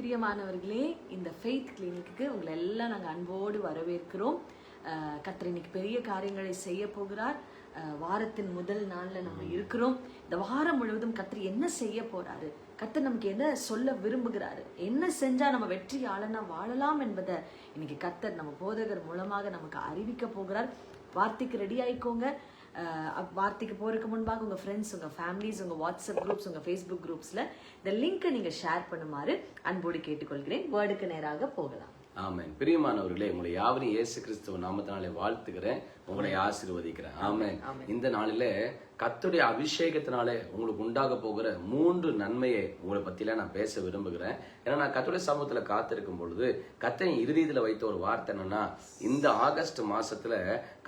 பிரியமானவர்களே இந்த ஃபெய்த் கிளினிக்கு உங்களை எல்லாம் நாங்கள் அன்போடு வரவேற்கிறோம். கத்திர இன்னைக்கு பெரிய காரியங்களை செய்ய போகிறார். வாரத்தின் முதல் நாளில் நம்ம இருக்கிறோம். இந்த வாரம் முழுவதும் கத்திரி என்ன செய்ய போறாரு? கத்தர் நமக்கு என்ன சொல்ல விரும்புகிறாரு? என்ன செஞ்சா நம்ம வெற்றியாளனா வாழலாம் என்பதை இன்னைக்கு கத்தர் நம்ம போதகர் மூலமாக நமக்கு அறிவிக்க போகிறார். வார்த்தைக்கு ரெடி ஆயிக்கோங்க. வார்த்தைக்கு போறதுக்கு முன்பாக உங்க ஃப்ரெண்ட்ஸ் உங்க ஃபேமிலிஸ் உங்க வாட்ஸ்அப் குரூப்ஸ் உங்க ஃபேஸ்புக் குரூப்ஸ்ல இந்த லிங்க்கை நீங்க ஷேர் பண்ணுமாறு அன்போடு கேட்டுக்கொள்கிறேன். வேர்டுக்கு நேராக போகலாம். ஆமாம் பிரியமானவர்களே உங்களை யாவரையும் இயேசு கிறிஸ்துவ நாமத்தினாலே வாழ்த்துக்கிறேன் உங்களை ஆசீர்வதிக்கிறேன். ஆமென். இந்த நாளில கத்துடைய அபிஷேகத்தினாலே உங்களுக்கு உண்டாக போகிற மூன்று நன்மையை உங்களை பத்தில நான் பேச விரும்புகிறேன். ஏன்னா நான் கத்துடைய சமூகத்துல காத்திருக்கும் பொழுது கத்தனை இறுதியில வைத்த ஒரு வார்த்தை என்னன்னா இந்த ஆகஸ்ட் மாசத்துல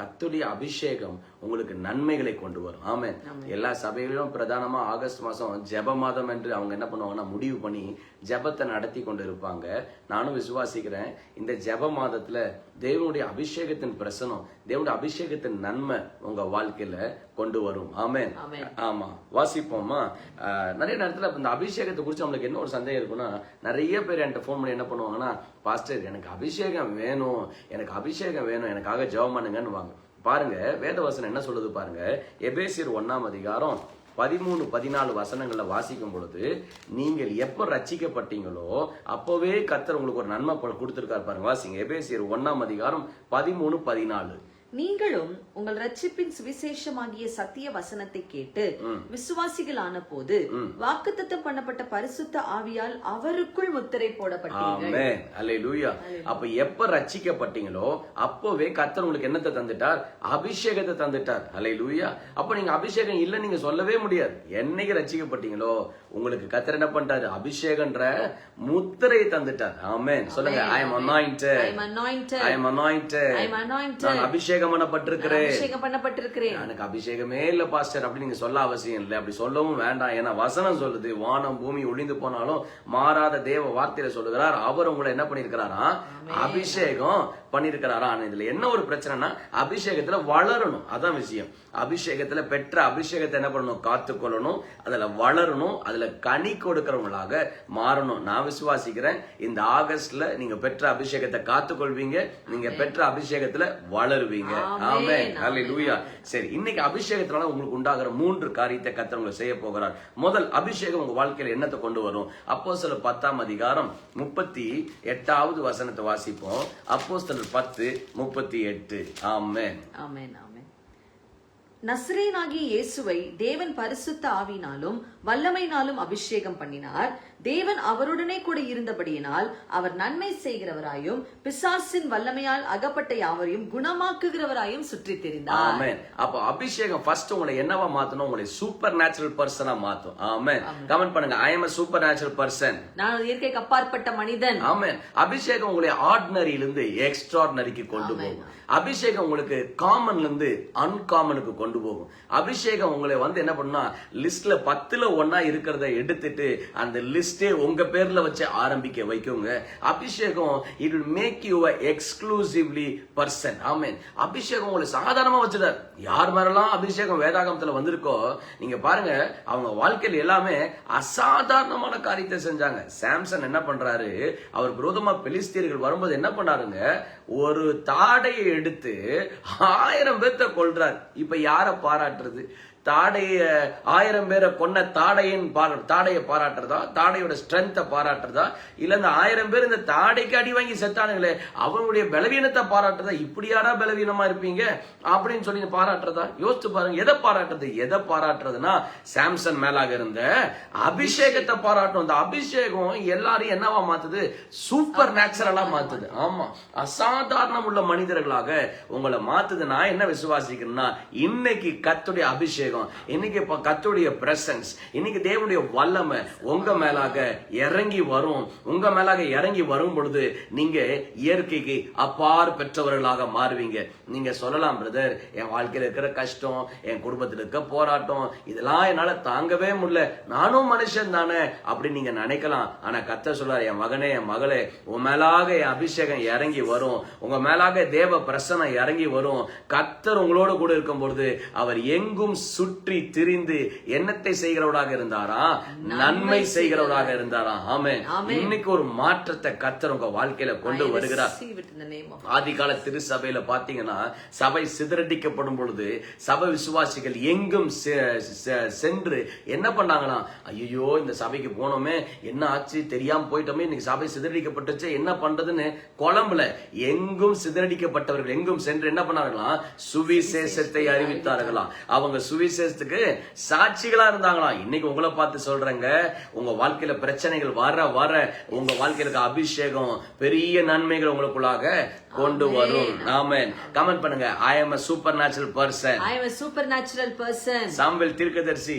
கத்துடைய அபிஷேகம் உங்களுக்கு நன்மைகளை கொண்டு வரும். ஆமென். எல்லா சபைகளிலும் பிரதானமா ஆகஸ்ட் மாசம் ஜெப மாதம் என்று அவங்க என்ன பண்ணுவாங்கன்னா முடிவு பண்ணி ஜெபத்தை நடத்தி கொண்டு இருப்பாங்க. நானும் விசுவாசிக்கிறேன். இந்த ஜெப மாதத்துல தேவனுடைய அபிஷேகத்தின் பிரசனம் தேவனுடைய அபிஷேகத்தின் நன்மை உங்க வாழ்க்கையில கொண்டு வரும். ஆமென். ஆமென். ஆமா. வாசிப்போமா? நிறைய நேரத்துல இந்த அபிஷேகத்தை குறித்து நம்மளுக்கு என்ன ஒரு சந்தேகம் இருக்குன்னா நிறைய பேர் என்கிட்ட ஃபோன் பண்ணி என்ன பண்ணுவாங்கன்னா பாஸ்டர் எனக்கு அபிஷேகம் வேணும். எனக்கு அபிஷேகம் வேணும். எனக்காக ஜெபம் பண்ணுங்கன்னு வாங்க பாருங்க வேதவசனம் என்ன சொல்லுது பாருங்க? எபேசியர் ஒண்ணாம் அதிகாரம் பதிமூணு பதினாலு வசனங்களை வாசிக்கும் பொழுது நீங்கள் எப்ப ரட்சிக்கப்பட்டீங்களோ அப்பவே கர்த்தர் உங்களுக்கு ஒரு நன்மை கொடுத்திருக்காரு பாருங்க. வாசிங்க. எபேசியர் ஒண்ணாம் அதிகாரம் பதிமூணு பதினாலு. நீங்களும் உங்கள் ரட்சிப்பின் சுவிசேஷமாகிய சத்திய வசனத்தை கேட்டு விசுவாசிகளான போது வாக்குத்தத்தம் பண்ணப்பட்ட பரிசுத்த ஆவியால் அவருக்குள் முத்திரை அல்லேலூயா அப்ப எப்ப ரட்சிக்கப்பட்டீங்களோ அப்பவே கர்த்தர் உங்களுக்கு என்னத்தை தந்துட்டார்? அபிஷேகத்தை தந்துட்டார். அல்லேலூயா அப்ப நீங்க அபிஷேகம் இல்ல நீங்க சொல்லவே முடியாது. என்னைக்கு ரட்சிக்கப்பட்டீங்களோ உங்களுக்கு கர்த்தர் என்ன பண்ணிட்டாரு அபிஷேகன்ற முத்திரையை தந்துட்டார். ஆமென். சொல்லுங்க I am anointed. I am anointed I am anointed. நான் அபிஷேகம் பண்ணப்பட்டிருக்கிறேன் அபிஷேகம் பண்ணப்பட்டிருக்கிறேன் எனக்கு அபிஷேகமே இல்ல பாஸ்டர். அப்படி நீங்க சொல்ல அவசியம் இல்லை. அப்படி சொல்லவும் வேண்டாம். ஏன்னா வசனம் சொல்லுது வானம் பூமி ஒளிந்து போனாலும் மாறாத தேவ வார்த்தையில சொல்லுகிறார். அவர் உங்களை என்ன பண்ணிருக்கிறாரா அபிஷேகம் பண்ணிருக்கிறாரா ஆனா இதுல என்ன ஒரு பிரச்சனைனா அபிஷேகத்துல வளரணும். அதான் விஷயம். அபிஷேகத்துல பெற்ற அபிஷேகத்தை என்ன பண்ணணும்? காத்துக்கொள்ளணும். அதுல வளரணும். அதுல கனி கொடுக்கிறவங்களாக மாறணும். நான் விசுவாசிக்கிறேன் இந்த ஆகஸ்ட்ல நீங்க பெற்ற அபிஷேகத்தை காத்துக்கொள்வீங்க நீங்க பெற்ற அபிஷேகத்துல வளருவீங்க. ஆமே சரி இன்னைக்கு அபிஷேகத்தினால உங்களுக்கு உண்டாகிற மூன்று காரியத்தை கர்த்தர் உங்களுக்கு செய்ய போகிறார். முதல் அபிஷேகம் உங்க வாழ்க்கையில என்னத்தை கொண்டு வரும்? அப்போ சில பத்தாம் அதிகாரம் முப்பத்தி எட்டாவது வசனத்தை வாசிப்போம். அப்போ பத்து முப்பத்தி எட்டு. ஆமேன். ஆமேன் ஆமேன். நஸ்ரேனாகிய இயேசுவை தேவன் பரிசுத்த ஆவினாலும் வல்லமையினாலும் அபிஷேகம் பண்ணினார். தேவன் அவருடனே கூட இருந்தபடியினால் அவர் நன்மை செய்கிறவராயும் பிசாசின் வல்லமையால் அகப்பட்ட யாவரையும் குணமாக்குகிறவராயும் சுற்றித் தெரிந்தார். ஆமென். அப்ப அபிஷேகம் ஃபர்ஸ்ட் உங்களை என்னவா மாத்தணும்? உங்களை சூப்பர் நேச்சுரல் பர்சனா மாத்தும். ஆமென். கமெண்ட் பண்ணுங்க. I a supernatural person நான் இயற்கைக்கு அப்பாற்பட்ட மனிதன். ஆமென். அபிஷேகம் உங்களை ஆர்டினரியில இருந்து எக்ஸ்ட்ராடினரிக்கு கொண்டு போகும். அபிஷேகம் உங்களுக்கு காமன்ல இருந்து அன்காமனுக்கு கொண்டு போகும். அபிஷேகம் உங்களை வந்து என்ன பண்ணுனா லிஸ்ட்ல பத்துல ஒன்னா இருக்கிறத எடுத்துட்டு அந்த லிஸ்டே உங்க பேர்ல வச்சு ஆரம்பிக்க வைக்குங்க. அபிஷேகம் it will make you exclusively person ஆமென். அபிஷேகம் உங்களை சாதாரணமா வச்சுட்டார். யார் மாதிரிலாம் அபிஷேகம் வேதாகமத்துல வந்திருக்கோ நீங்க பாருங்க அவங்க வாழ்க்கையில் எல்லாமே அசாதாரணமான காரியத்தை செஞ்சாங்க. சாம்சன் என்ன பண்றாரு? அவர் விரோதமா பெலிஸ்தீர்கள் வரும்போது என்ன பண்ணாருங்க? ஒரு தாடையை எடுத்து ஆயிரம் பேர்த்த கொல்றார். இப்ப யார பாராட்டுறது? தாடைய ஆயிரம் பேரை கொன்ன தாடையின் பாரா தாடையை பாராட்டுறதா? தாடையோட ஸ்ட்ரென்த்தை பாராட்டுறதா? இல்லை இந்த ஆயிரம் பேர் இந்த தாடைக்கு அடி வாங்கி செத்தானுங்களே அவங்களுடைய பலவீனத்தை பாராட்டுறதா? இப்படியாடா பலவீனமா இருப்பீங்க? அப்படின்னு சொல்லி பாராட்டுறதா? யோசிச்சு பாருங்க எதை பாராட்டுறது? எதை பாராட்டுறதுன்னா சாம்சன் மேலாக இருந்த அபிஷேகத்தை பாராட்டும். அந்த அபிஷேகம் எல்லாரையும் என்னவா மாத்துது? சூப்பர் நேச்சுரலா மாத்துது. ஆமா. அசாதாரணம் உள்ள மனிதர்களாக உங்களை மாத்துது. நான் என்ன விசுவாசிக்கிறேன்னா இன்னைக்கு கத்துடைய அபிஷேகம் இன்னைக்கு இப்போ கத்துடைய பிரசன்ஸ் இன்னைக்கு தேவனுடைய வல்லமை உங்க மேலாக இறங்கி வரும். உங்க மேலாக இறங்கி வரும் பொழுது நீங்க இயற்கைக்கு அப்பார் பெற்றவர்களாக மாறுவீங்க. நீங்க சொல்லலாம் பிரதர் என் வாழ்க்கையில் இருக்கிற கஷ்டம் என் குடும்பத்தில் இருக்க போராட்டம் இதெல்லாம் என்னால் தாங்கவே முடியல. நானும் மனுஷன் தானே அப்படின்னு நீங்க நினைக்கலாம். ஆனா கத்த சொல்றாரு என் மகனே என் மகளே உன் மேலாக என் அபிஷேகம் இறங்கி வரும். உங்க மேலாக தேவ பிரசனம் இறங்கி வரும். கத்தர் உங்களோட கூட இருக்கும் பொழுது அவர் எங்கும் சு சுற்றி திரிந்து என்னத்தை செய்கிறவராக இருந்தாரா? நன்மை செய்கிறவராக இருந்தாரா? ஆமே இன்னைக்கு ஒரு மாற்றத்தை கத்தர் உங்க வாழ்க்கையில கொண்டு வருகிறார். ஆதிகால திருச்சபையில பாத்தீங்கன்னா சபை சிதறடிக்கப்படும் பொழுது சபை விசுவாசிகள் எங்கும் சென்று என்ன பண்ணாங்கன்னா ஐயோ இந்த சபைக்கு போனோமே என்ன ஆச்சு? தெரியாம போயிட்டோமே இன்னைக்கு சபை சிதறடிக்கப்பட்டுச்சு என்ன பண்றதுன்னு குழம்புல. எங்கும் சிதறடிக்கப்பட்டவர்கள் எங்கும் சென்று என்ன பண்ணார்களாம் சுவிசேஷத்தை அறிவித்தார்களாம் அவங்க சுவிசேஷத்துக்கு சாட்சிகளா இருந்தாங்களாம் இன்னைக்கு உங்களை பார்த்து சொல்றேங்க உங்க வாழ்க்கையில பிரச்சனைகள் வர வர உங்க வாழ்க்கையில அபிஷேகம் பெரிய நன்மைகள் உங்களுக்குள்ளாக கொண்டு வரும். ஆமென். கமெண்ட் பண்ணுங்க. I am supernatural person I am a supernatural person. சாம்பல் தீர்க்கதரிசி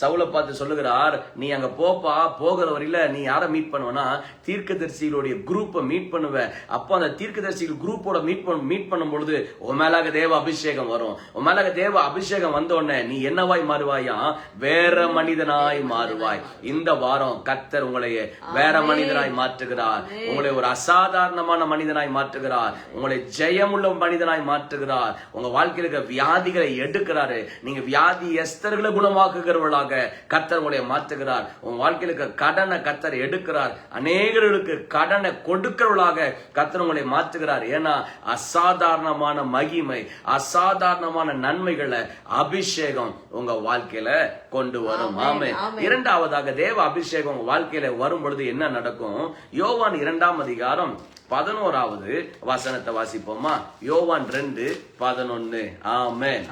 சவுல பார்த்து சொல்லுகிறார் நீ அங்க போப்பா போகிற வரையில நீ யார மீட் பண்ணுவனா? தீர்க்கதரிசிகளுடைய குரூப்பை மீட் பண்ணுவ. அப்போ அந்த தீர்க்கதரிசிகள் குரூப்போட மீட் பண்ண மீட் பண்ணும் பொழுது உன் மேலாக தேவ அபிஷேகம் வரும். உன் மேலாக தேவ அபிஷேகம் வந்த உடனே நீ என்னவாய் மாறுவாயா? வேற மனிதனாய் மாறுவாய். இந்த வாரம் கத்தர் உங்களை வேற மனிதனாய் மாற்றுகிறார். உங்களை ஒரு அசாதாரணமான மனிதனாய் மாற்றுகிறார். உங்களை ஜெயமுள்ள மனிதனாய் மாற்றுகிறார். உங்க வாழ்க்கையில இருக்க வியாதிகளை எடுக்கிறாரு. நீங்க வியாதி எஸ்தர்களை குணமாக்குகிறவர்களாக கத்தர் உங்களை மாற்றுகிறார். உங்க வாழ்க்கையில இருக்க கடனை கத்தர் எடுக்கிறார். அநேகர்களுக்கு கடனை கொடுக்கிறவர்களாக கத்தர் உங்களை மாற்றுகிறார். ஏன்னா அசாதாரணமான மகிமை அசாதாரணமான நன்மைகளை அபிஷேகம் உங்க வாழ்க்கையில கொண்டு வரும். ஆமே இரண்டாவதாக தேவ அபிஷேகம் உங்க வாழ்க்கையில வரும் பொழுது என்ன நடக்கும்? யோவான் இரண்டாம் அதிகாரம் பதினோராவது வசனத்தை வாசிப்போமா? யோவான் ரெண்டு பதினொன்னு. Amen.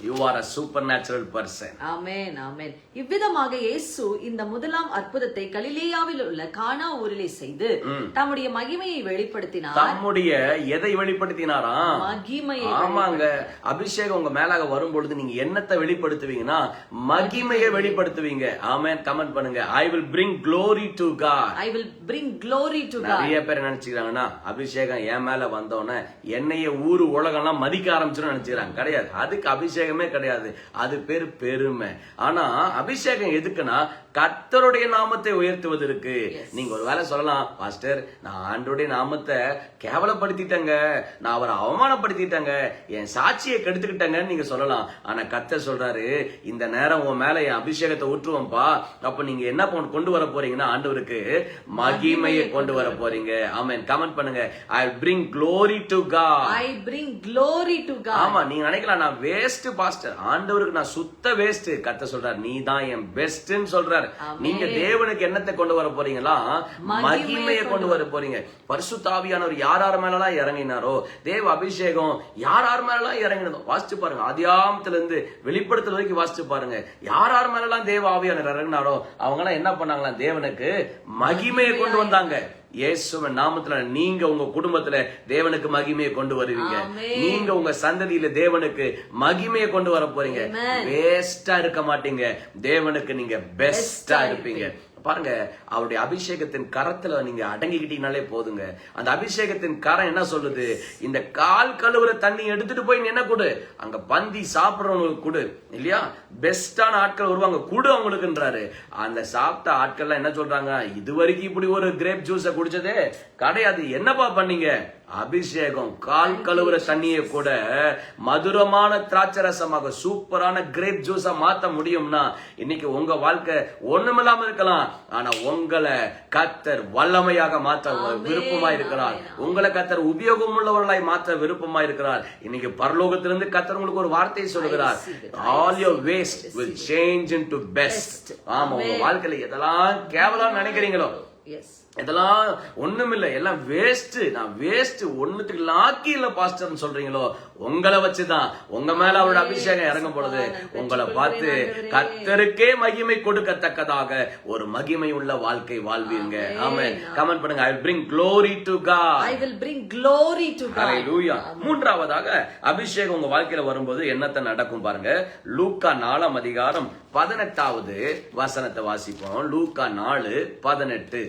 You are a supernatural person ஆமென் ஆமென் இவ்விதமாக இயேசு இந்த முதலாம் அற்புதத்தை கலிலேயாவில் உள்ள கானா ஊரிலே செய்து தம்முடைய மகிமையை வெளிப்படுத்தினார். தம்முடைய எதை வெளிப்படுத்தினாரா? மகிமையை ஆமாங்க. அபிஷேகம் உங்க மேலாக வரும் பொழுது நீங்க என்னத்தை வெளிப்படுத்துவீங்கன்னா மகிமையை வெளிப்படுத்துவீங்க. ஆமென் கமெண்ட் பண்ணுங்க. I will bring glory to God. I will bring glory to God. நிறைய பேர் நினைச்சுக்கிறாங்கன்னா அபிஷேகம் என் மேல வந்தோடனே என்னைய ஊரு உலகம்லாம் மதிக்க ஆரம்பிச்சிடும் நினைச்சுக்கிறாங்க. கிடையாது. அதுக்கு அபிஷேகமே கிடையாது. அது பேர் பெருமை. ஆனா அபிஷேகம் எதுக்குன்னா கர்த்தருடைய நாமத்தை உயர்த்துவதற்கு நீங்க ஒரு வேலை சொல்லலாம் பாஸ்டர் நான் ஆண்டோடைய நாமத்தை கேவலப்படுத்திட்டேங்க. நான் அவரை அவமானப்படுத்திட்டேங்க. என் சாட்சியை கெடுத்துக்கிட்டேங்கன்னு நீங்க சொல்லலாம். ஆனா கர்த்தர் சொல்றாரு இந்த நேரம் உன் மேல என் அபிஷேகத்தை ஊற்றுவோம்ப்பா. அப்ப நீங்க என்ன கொண்டு- வர போறீங்கன்னா ஆண்டவருக்கு மகிமையை கொண்டு வர போறீங்க. ஆமென் கமெண்ட் பண்ணுங்க. I bring glory to God. I bring glory to God. ஆமா நீங்க நினைக்கலாம் நான் வேஸ்ட் பாஸ்டர் ஆண்டவருக்கு நான் சுத்த வேஸ்ட் கத்த சொல்றாரு நீ தான் என் பெஸ்ட்னு சொல்றாரு. நீங்க தேவனுக்கு என்னத்தை கொண்டு வர போறீங்களா? மகிமையை கொண்டு வர போறீங்க. பரிசுத்தாவியானவர் யார் யார் மேலாம் இறங்கினாரோ தேவ அபிஷேகம் யார் யார் மேலாம் இறங்கினதோ வாசிச்சு பாருங்க. ஆதியாமத்துல இருந்து வெளிப்படுத்தல் வரைக்கும் வாசிச்சு பாருங்க. யார் யார் மேலாம் தேவ ஆவியானவர் இறங்கினாரோ அவங்க எல்லாம் என்ன பண்ணாங்களா தேவனுக்கு மகிமையை கொண்டு வந்தாங்க. இயேசுவின் நாமத்துல நீங்க உங்க குடும்பத்துல தேவனுக்கு மகிமையை கொண்டு வருவீங்க. நீங்க உங்க சந்ததியில தேவனுக்கு மகிமையை கொண்டு வர போறீங்க. வேஸ்டா இருக்க மாட்டீங்க. தேவனுக்கு நீங்க பெஸ்டா இருப்பீங்க. பாருங்க அவருடைய அபிஷேகத்தின் கரத்துல நீங்க அடங்கிக்கிட்டீங்கனாலே போதுங்க. அந்த அபிஷேகத்தின் கரம் என்ன சொல்லுது? இந்த கால் கழுவுற தண்ணி எடுத்துட்டு போய் நீ என்ன கொடு. அங்க பந்தி சாப்பிடுறவங்களுக்கு கொடு. இல்லையா? பெஸ்டான ஆட்கள் வருவாங்க. கொடு அவங்களுக்குன்றாரு. அந்த சாப்பிட்ட ஆட்கள்லாம் என்ன சொல்றாங்க? இது வரைக்கும் இப்படி ஒரு கிரேப் ஜூஸை குடிச்சதே கிடையாது. என்னப்பா பண்ணீங்க? அபிஷேகம். கால் கழுவுற தண்ணியை கூட மதுரமான திராட்சை ரசமாக சூப்பரான கிரேப் ஜூஸா மாத்த முடியும்னா இன்னைக்கு உங்க வாழ்க்கை ஒண்ணுமில்லாம இருக்கலாம். ஆனா உங்களை கத்தர் வல்லமையாக மாற்ற விருப்பமா இருக்கிறார் உங்களை கத்தர் உபயோகம் உள்ளவர்களாய் மாற்ற விருப்பமா இருக்கிறார் இன்னைக்கு பரலோகத்திலிருந்து கத்தர் உங்களுக்கு ஒரு வார்த்தையை சொல்லுகிறார் all your waste will change into best ஆமா உங்க வாழ்க்கையில எதெல்லாம் கேவலம் நினைக்கிறீங்களோ எஸ் இதெல்லாம் ஒண்ணுமில்ல எல்லாம் வேஸ்ட் நான் வேஸ்ட் ஒண்ணுத்துக்கு லாக்கி இல்ல பாஸ்டர்னு சொல்றீங்களோ உங்களை வச்சுதான். உங்க மேல அவரோட அபிஷேகம் இறங்கும் பொழுது உங்களை பார்த்து கத்தருக்கே மகிமை கொடுக்கத்தக்கதாக ஒரு மகிமை உள்ள வாழ்க்கை வாழ்வீங்க. ஆமே கமெண்ட் பண்ணுங்க. I bring glory to God. I will bring glory to God. ஹalleluya மூன்றாவதாக அபிஷேகம் உங்க வாழ்க்கையில வரும்போது என்னத்த நடக்கும் பாருங்க. லூக்கா நாலாம் அதிகாரம் பதினெட்டாவது வசனத்தை வாசிப்போம். லூக்கா நாலு பதினெட்டு.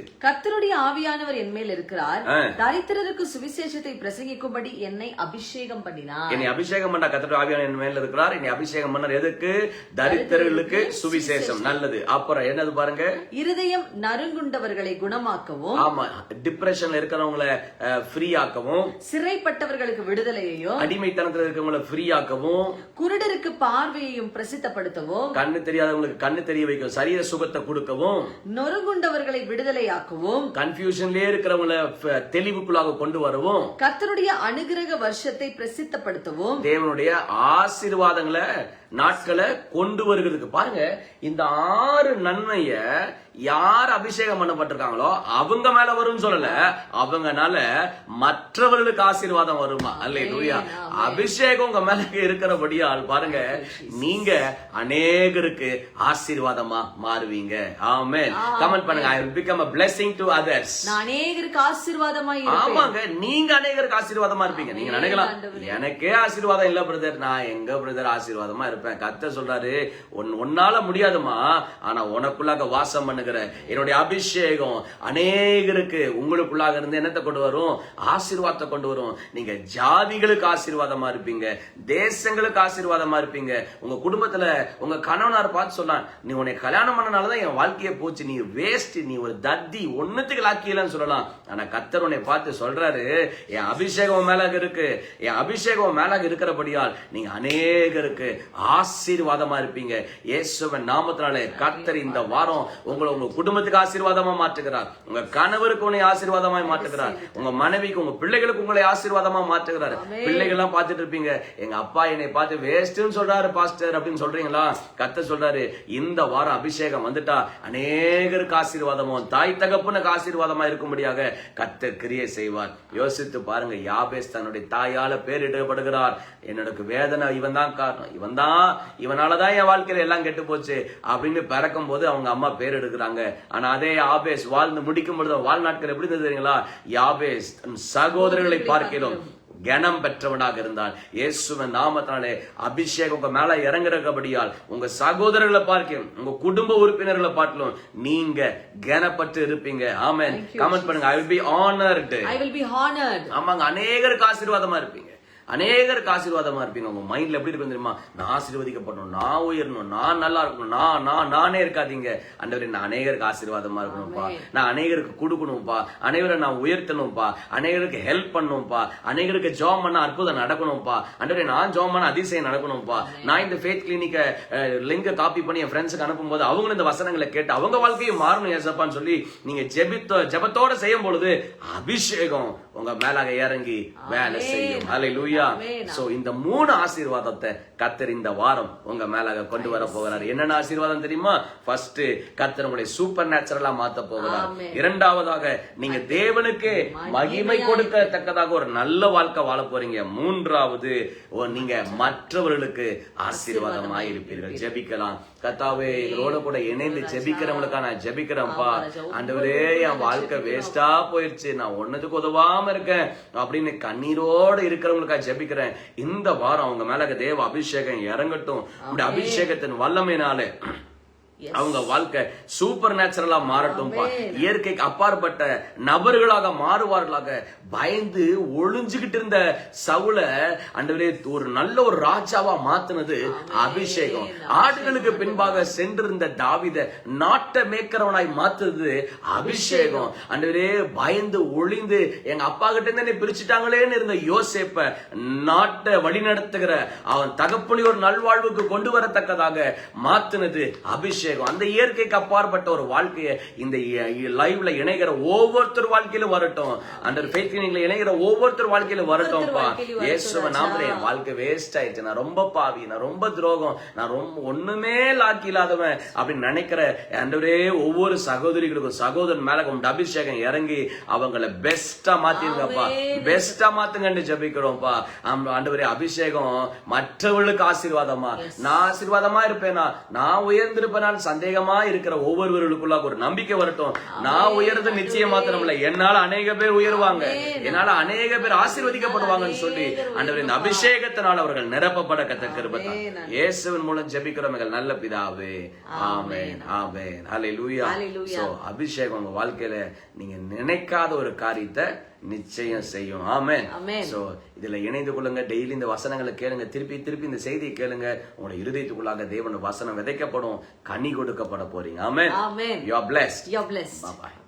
கர்த்தருடைய ஆவியானவர் என் மேல் இருக்கிறார். தரித்திரருக்கு சுவிசேஷத்தை பிரசங்கிக்கும்படி என்னை அபிஷேகம் பண்ணினார். என்னை அபிஷேகம் பண்ண கத்தர் ஆவியான என் மேல இருக்கிறார். என்னை அபிஷேகம் பண்ண எதுக்கு? தரித்திரர்களுக்கு சுவிசேஷம். நல்லது. அப்புறம் என்னது பாருங்க? இருதயம் நறுங்குண்டவர்களை குணமாக்கவும் ஆமா. டிப்ரெஷன்ல இருக்கிறவங்கள ஃப்ரீ ஆக்கவும் சிறைப்பட்டவர்களுக்கு விடுதலையையும் அடிமைத்தனத்துல இருக்கிறவங்கள ஃப்ரீ ஆக்கவும் குருடருக்கு பார்வையையும் பிரசித்தப்படுத்தவும் கண்ணு தெரியாதவங்களுக்கு கண்ணு தெரிய வைக்கும் சரீர சுகத்தை கொடுக்கவும் நொறுங்குண்டவர்களை விடுதலையாக்கவும் கன்ஃபியூஷன்லயே இருக்கிறவங்கள தெளிவுக்குள்ளாக கொண்டு வரவும் கர்த்தருடைய அனுகிரக வருஷத்தை பிரசித்தப்படுத்தவும் தேவனுடைய ஆசீர்வாதங்களை நாட்களை கொண்டு வருகிறதுக்கு. பாருங்க இந்த ஆறு நன்மைய யார் அபிஷேகம் பண்ணப்பட்டிருக்காங்களோ அவங்க மேல வரும்னு சொல்லல. அவங்கனால மற்றவர்களுக்கு ஆசீர்வாதம் வருமா? அல்ல லூயா அபிஷேகம் உங்க மேல இருக்கிறபடியால் பாருங்க. நீங்க அநேகருக்கு ஆசீர்வாதமா மாறுவீங்க. ஆமே கமெண்ட் பண்ணுங்க. I become blessing to others. நான் அநேகருக்கு ஆசீர்வாதமாய் இருப்பேன். ஆமாங்க நீங்க அநேகருக்கு ஆசீர்வாதமா இருப்பீங்க. நீங்க நினைக்கலாம் எனக்கே ஆசீர்வாதம் இல்ல பிரதர் நான் எங்க பிரதர் ஆசீர்வாதமா இருப்பேன் கத்த சொல்றாரு உன் உன்னால முடியாதுமா ஆனா உனக்குள்ளாக வாசம் பண்ணுகிற என்னுடைய அபிஷேகம் அநேகருக்கு உங்களுக்குள்ளாக இருந்து என்னத்தை கொண்டு வரும்? ஆசீர்வாதத்தை கொண்டு வரும். நீங்க ஜாதிகளுக்கு ஆசீர்வாதமா இருப்பீங்க. தேசங்களுக்கு ஆசீர்வாதமா இருப்பீங்க. உங்க குடும்பத்துல உங்க கணவனார் பார்த்து சொன்னான் நீ உன்னை கல்யாணம் பண்ணனாலதான் என் வாழ்க்கைய போச்சு. நீ வேஸ்ட் நீ ஒரு தத்தி ஒண்ணுத்துக்கு லாக்கியலன்னு சொல்லலாம். ஆனா கத்தர் உன்னை பார்த்து சொல்றாரு என் அபிஷேகம் மேலாக இருக்கு. என் அபிஷேகம் மேலாக இருக்கிறபடியால் நீங்க அநேகருக்கு ஆசீர்வாதமா இருப்பீங்க. இயேசுவன் நாமத்தினாலே கத்தர் இந்த வாரம் உங்களை உங்க குடும்பத்துக்கு ஆசீர்வாதமா மாற்றுகிறார். உங்க கணவருக்கு உன்னை ஆசீர்வாதமாய் மாற்றுகிறார். உங்க மனைவிக்கு உங்க பிள்ளைகளுக்கு உங்களை ஆசீர்வாதமா மாற்றுகிறார். பிள்ளைகள் எல்லாம் பார்த்துட்டு இருப்பீங்க. எங்க அப்பா என்னை பார்த்து வேஸ்ட்னு சொல்றாரு பாஸ்டர் அப்படின்னு சொல்றீங்களா? கத்த சொல்றாரு இந்த வாரம் அபிஷேகம் வந்துட்டா அநேகருக்கு ஆசீர்வாதமும் தாய் தகப்பனுக்கு ஆசீர்வாதமா இருக்கும்படியாக கத்தர் கிரியை செய்வார். யோசித்து பாருங்க யாபேஸ் தன்னுடைய தாயால பேரிடப்படுகிறார். என்னோட வேதனை இவன் தான் காரணம். இவன் தான் இவனாலதான் என் வாழ்க்கையில எல்லாம் கெட்டு போச்சு அப்படின்னு பிறக்கும் போது அவங்க அம்மா பேர் எடுக்கிறாங்க. ஆனா அதே யாபேஸ் வாழ்ந்து முடிக்கும் பொழுது வாழ்நாட்கள் எப்படி இருந்தது தெரியுங்களா? யாபேஸ் தன் சகோதரர்களை பார்க்கிறோம் கனம் பெற்றவனாக இருந்தான். இயேசுவின் நாமத்தினாலே அபிஷேகம் உங்க மேல இறங்குறபடியால் உங்க சகோதரர்களை பார்க்கணும் உங்க குடும்ப உறுப்பினர்களை பார்க்கலும் நீங்க கனப்பட்டு இருப்பீங்க. ஆமென் கமெண்ட் பண்ணுங்க. I will be honoured I will be honoured ஆமாங்க அநேகருக்கு ஆசீர்வாதமா இருப்பீங்க. அநேகருக்கு ஆசீர்வாதமா இருப்பீங்க. உங்க மைண்ட்ல எப்படி இருக்கும் தெரியுமா? நான் ஆசீர்வதிக்கப்படணும் நான் உயரணும் நான் நல்லா இருக்கணும் நான் நான் நானே இருக்காதீங்க. அண்டவரே நான் அநேகருக்கு ஆசீர்வாதமா இருக்கணும்ப்பா. நான் அநேகருக்கு கொடுக்கணும்ப்பா. அநேகரை நான் உயர்த்தணும்ப்பா. அநேகருக்கு ஹெல்ப் பண்ணணும்ப்பா அநேகருக்கு ஜாம் பண்ண அற்புதம் நடக்கணும்ப்பா. அண்டவரே நான் ஜாம் பண்ண அதிசயம் நடக்கணும்ப்பா. நான் இந்த ஃபேத் கிளினிக்க லிங்க காப்பி பண்ணி என் ஃப்ரெண்ட்ஸுக்கு அனுப்பும்போது அவங்களும் இந்த வசனங்களை கேட்டு அவங்க வாழ்க்கையும் மாறணும் ஏசப்பான்னு சொல்லி நீங்க ஜெபித்த ஜெபத்தோட செய்யும் பொழுது அபிஷேகம் உங்க மேலாக இறங்கி வேலை செய்யும். ஹalleluya சோ இந்த மூணு ஆசீர்வாதத்தை கத்தர் இந்த வாரம் உங்க மேலாக கொண்டு வர போகிறார். என்னென்ன ஆசீர்வாதம் தெரியுமா? ஃபர்ஸ்ட் கத்தர் உங்களை சூப்பர் நேச்சுரலா மாத்த போகிறார் இரண்டாவதாக நீங்க தேவனுக்கு மகிமை கொடுக்கத்தக்கதாக ஒரு நல்ல வாழ்க்கை வாழ போறீங்க. மூன்றாவது நீங்க மற்றவர்களுக்கு ஆசீர்வாதமா இருப்பீர்கள். ஜெபிக்கலாம். கத்தாவே எங்களோட கூட இணைந்து ஜெபிக்கிறவங்களுக்கா நான் ஜெபிக்கிறேன்ப்பா. ஆண்டவரே என் வாழ்க்கை வேஸ்டா போயிருச்சு. நான் ஒன்னதுக்கு உதவாம இருக்கேன். அப்படின்னு கண்ணீரோட இருக்கிறவங்களுக்கா ஜெபிக்கிறேன். இந்த வாரம் அவங்க மேல தேவ அபிஷேகம் இறங்கட்டும். அப்படி அபிஷேகத்தின் வல்லமையினாலே அவங்க வாழ்க்கை சூப்பர் நேச்சுரலா மாறட்டும்பா இயற்கைக்கு அப்பாற்பட்ட நபர்களாக மாறுவார்களாக பயந்து ஒளிஞ்சுகிட்டு இருந்த சவுல அண்டவரே ஒரு நல்ல ஒரு ராஜாவா மாத்துனது அபிஷேகம். ஆடுகளுக்கு பின்பாக சென்றிருந்த தாவித நாட்ட மேய்க்கிறவனாய் மாத்துறது அபிஷேகம். அண்டவரே பயந்து ஒளிந்து எங்க அப்பா கிட்ட இருந்து பிரிச்சுட்டாங்களேன்னு இருந்த யோசேப்ப நாட்டை வழிநடத்துகிற அவன் தகப்பனி ஒரு நல்வாழ்வுக்கு கொண்டு வரத்தக்கதாக மாத்துனது அபிஷேகம். அந்த இயற்கைக்கு அப்பாற்பட்ட ஒரு வாழ்க்கையை இந்த லைவ்ல இணைகிற ஒவ்வொருத்தர் வாழ்க்கையிலும் வரட்டும். அந்த ஃபேத்கினிங்ல இணைகிற ஒவ்வொருத்தர் வாழ்க்கையிலும் வரட்டும்பா வாழ்க்கையிலும் வரட்டும், இயேசுவ நாமரே என் வாழ்க்கை வேஸ்ட் ஆயிடுச்சு. நான் ரொம்ப பாவி நான் ரொம்ப துரோகம் நான் ரொம்ப ஒண்ணுமே லாக்கி இல்லாதவன் அப்படின்னு நினைக்கிற ஆண்டவரே ஒவ்வொரு சகோதரிகளுக்கும் சகோதரன் மேல உங்க அபிஷேகம் இறங்கி அவங்கள பெஸ்டா மாத்திருங்கப்பா. பெஸ்டா மாத்துங்கன்னு ஜெபிக்கிறோம்ப்பா. ஆண்டவரே அபிஷேகம் மற்றவர்களுக்கு ஆசீர்வாதமா? நான் ஆசீர்வாதமா இருப்பேனா? நான் உயர்ந்திருப்பேனால உயர்வான் சந்தேகமா இருக்கிற ஒவ்வொருவர்களுக்குள்ளாக ஒரு நம்பிக்கை வரட்டும். நான் உயர்றது நிச்சயம் மாத்திரமில்ல. என்னால அநேக பேர் உயர்வாங்க. என்னால அநேக பேர் ஆசீர்வதிக்கப்படுவாங்கன்னு சொல்லி ஆண்டவர் இந்த அபிஷேகத்தினால் அவர்கள் நிரப்பப்பட கத்த கிருபத்தான் இயேசுவின் மூலம் ஜெபிக்கிறோம். எங்கள் நல்ல பிதாவே. ஆமென் ஆமென் Hallelujah. சோ அபிஷேகம் உங்க வாழ்க்கையில நீங்க நினைக்காத ஒரு காரியத்தை நிச்சயம் செய்யும். ஆமென். சோ இதுல இணைந்து கொள்ளுங்க. டெய்லி இந்த வசனங்களை கேளுங்க. திருப்பி திருப்பி இந்த செய்தியை கேளுங்க. உங்களுடைய இருதயத்துக்குள்ளாக தேவன் வசனம் விதைக்கப்படும். கனி கொடுக்கப்பட போறீங்க. ஆமென். You are blessed You're blessed. Bye